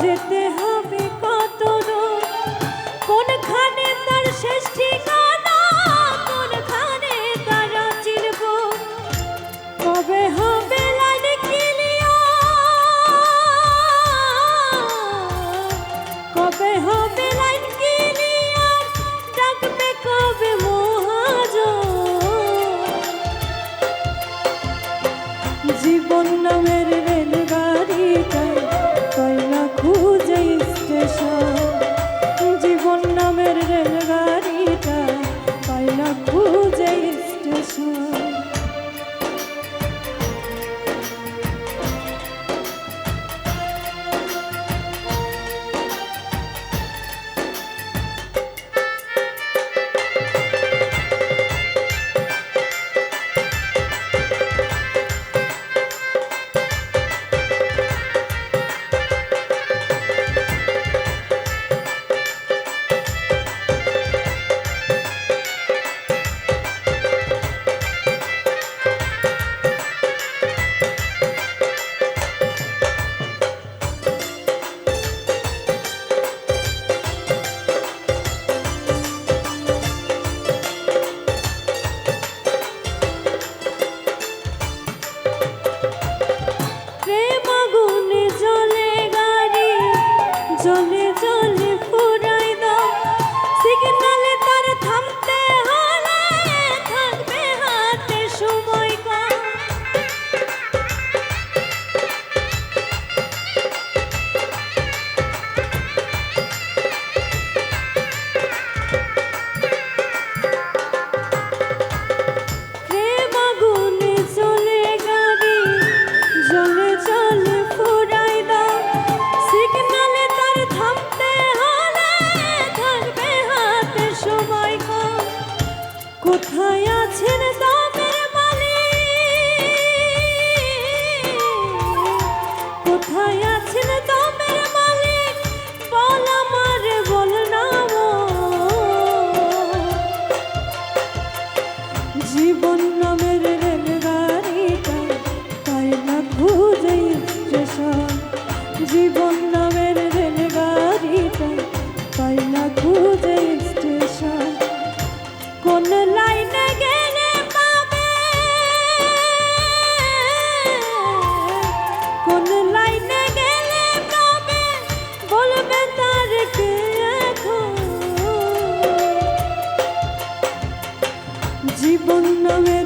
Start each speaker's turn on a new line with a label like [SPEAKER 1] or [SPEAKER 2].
[SPEAKER 1] যেতে হবে কত কোনখানে তার শেষ ঠিকানা? কোনখানে তারা চিনব কবে হবে কবে জীবন নামে চলে Oh. Anlamıyorum